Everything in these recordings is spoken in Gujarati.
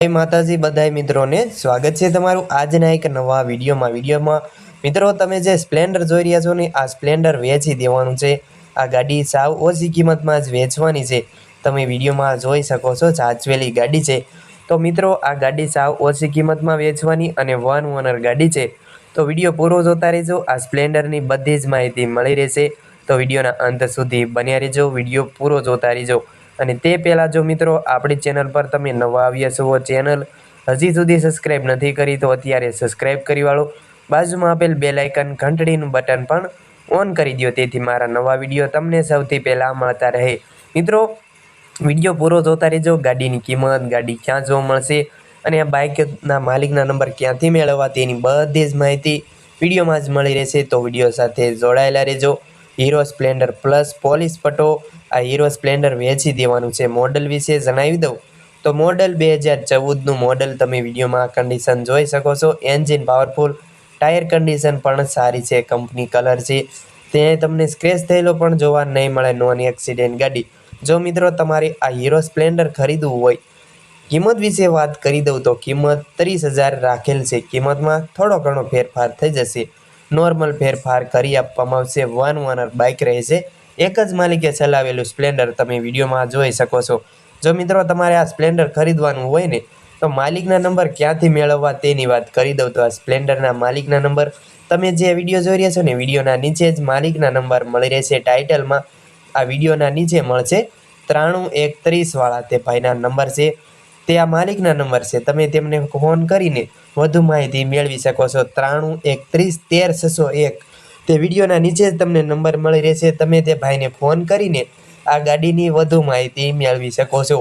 જય માતાજી, બધાય મિત્રોને સ્વાગત છે તમારું આજના એક નવા વિડીયોમાં. વિડીયોમાં મિત્રો તમે જે સ્પ્લેન્ડર જોઈ રહ્યા છો ને, આ સ્પ્લેન્ડર વેચી દેવાનું છે. આ ગાડી સાવ ઓછી કિંમતમાં જ વેચવાની છે. તમે વિડીયોમાં જોઈ શકો છો, સાચવેલી ગાડી છે. તો મિત્રો, આ ગાડી સાવ ઓછી કિંમતમાં વેચવાની અને વન ઓનર ગાડી છે. તો વીડિયો પૂરો જોતા રહેજો, આ સ્પ્લેન્ડરની બધી જ માહિતી મળી રહેશે. તો વિડીયોના અંત સુધી બન્યા રહેજો, વીડિયો પૂરો જોતા રહેજો. અને તે પહેલાં જો મિત્રો, આપણી ચેનલ પર તમે નવા આવ્યા છો ચેનલ હજી સુધી સબસ્ક્રાઈબ નથી કરી, તો અત્યારે સબસ્ક્રાઈબ કરી વાળો. બાજુમાં આપેલ બે લાઇકન ઘંટડીનું બટન પણ ઓન કરી દો તેથી મારા નવા વીડિયો તમને સૌથી પહેલાં મળતા રહે. મિત્રો, વીડિયો પૂરો જોતા રહેજો, ગાડીની કિંમત, ગાડી ક્યાં જોવા મળશે અને આ બાઇકના માલિકના નંબર ક્યાંથી મેળવવા તેની બધી જ માહિતી વિડીયોમાં જ મળી રહેશે, તો વીડિયો સાથે જોડાયેલા રહેજો. હીરો સ્પ્લેન્ડર પ્લસ પોલીસ પટો આ હીરો સ્પ્લેન્ડર વેચી દેવાનું છે. મોડલ વિશે જણાવી દઉં. તો મોડલ બે હજાર ચૌદનું મોડલ તમે વિડીયોમાં કન્ડિશન જોઈ શકો છો. એન્જિન પાવરફુલ ટાયર કન્ડિશન પણ સારી છે. કંપની કલર છે. તે તમને સ્ક્રેચ થયેલો પણ જોવા નહીં મળે નોન એક્સિડેન્ટ ગાડી. જો મિત્રો તમારે આ હીરો સ્પ્લેન્ડર ખરીદવું હોય, કિંમત વિશે વાત કરી દઉં તો કિંમત ત્રીસ હજાર રાખેલ છે. કિંમતમાં થોડો ઘણો ફેરફાર થઈ જશે. નોર્મલ ફેરફાર કરી આપવામાં આવશે. વન ઓનર બાઇક રહેશે. એક જ માલિકે ચલાવેલું સ્પ્લેન્ડર તમે વિડીયોમાં જોઈ શકો છો. જો મિત્રો તમારે આ સ્પ્લેન્ડર ખરીદવાનું હોય ને, તો માલિકના નંબર ક્યાંથી મેળવવા તેની વાત કરી દઉં. તો આ સ્પ્લેન્ડરના માલિકના નંબર તમે જે વીડિયો જોઈ રહ્યા છો ને, વિડીયોના નીચે જ માલિકના નંબર મળી રહેશે. ટાઇટલમાં આ વિડીયોના નીચે મળશે ત્રાણું એક ત્રીસવાળા તે ભાઈના નંબર છે. તે આ માલિકના નંબર છે. તમે તેમને ફોન કરીને વધુ માહિતી મેળવી શકો છો. ત્રાણું એકત્રીસ તેર છસો એક. તે વિડીયોના નીચે જ તમને નંબર મળી રહેશે. તમે તે ભાઈને ફોન કરીને આ ગાડીની વધુ માહિતી મેળવી શકો છો.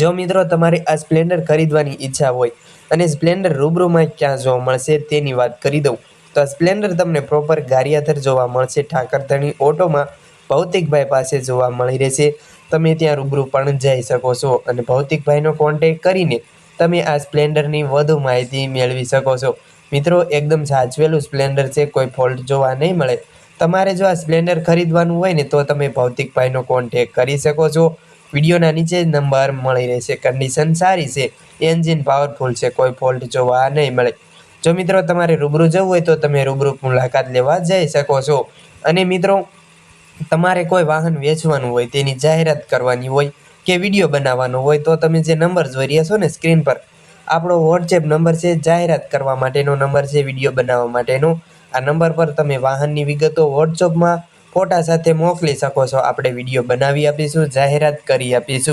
જો મિત્રો તમારે આ સ્પ્લેન્ડર ખરીદવાની ઈચ્છા હોય અને સ્પ્લેન્ડર રૂબરૂમાં ક્યાં જોવા મળશે તેની વાત કરી દઉં. તો સ્પ્લેન્ડર તમને પ્રોપર ગારિયાધર જોવા મળશે. ઠાકરધણી ઓટોમાં ભૌતિકભાઈ પાસે જોવા મળી રહેશે. તમે ત્યાં રૂબરૂ પણ જઈ શકો છો અને ભૌતિકભાઈનો કોન્ટેક કરીને તમે આ સ્પ્લેન્ડરની વધુ માહિતી મેળવી શકો છો. મિત્રો, એકદમ સાચવેલું સ્પ્લેન્ડર છે, કોઈ ફોલ્ટ જોવા નહીં મળે. તમારે જો આ સ્પ્લેન્ડર ખરીદવાનું હોય ને, તો તમે ભૌતિકભાઈનો કોન્ટેક કરી શકો છો. વિડીયોના નીચે નંબર મળી રહેશે કન્ડિશન સારી છે એન્જિન પાવરફુલ છે, કોઈ ફોલ્ટ જોવા નહીં મળે. જો મિત્રો, તમારે રૂબરૂ જવું હોય તો તમે રૂબરૂ મુલાકાત લેવા જઈ શકો છો. અને મિત્રો તમારે કોઈ વાહન વેચવાનું હોય, તેની જાહેરાત કરવાની હોય કે વીડિયો બનાવવાનો હોય, તો તમે જે નંબર જોઈ રહ્યા છો ને સ્ક્રીન પર, આપણો વોટ્સએપ નંબર છે, જાહેરાત કરવા માટેનો નંબર છે, વીડિયો બનાવવા માટેનો. આ નંબર પર તમે વાહનની વિગતો વોટ્સઅપમાં ફોટા સાથે મોકલી શકો છો. આપણે વીડિયો બનાવી આપીશું, જાહેરાત કરી આપીશું.